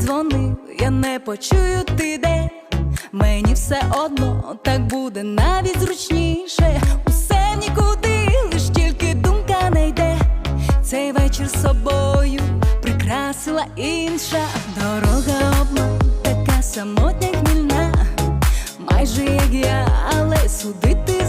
Дзвони, я не почую ти де. Мені все одно так буде навіть зручніше. Усе нікуди, лиш тільки думка не йде. Цей вечір з собою прикрасила інша дорога обман, така самотня хмільна, майже як я, але судити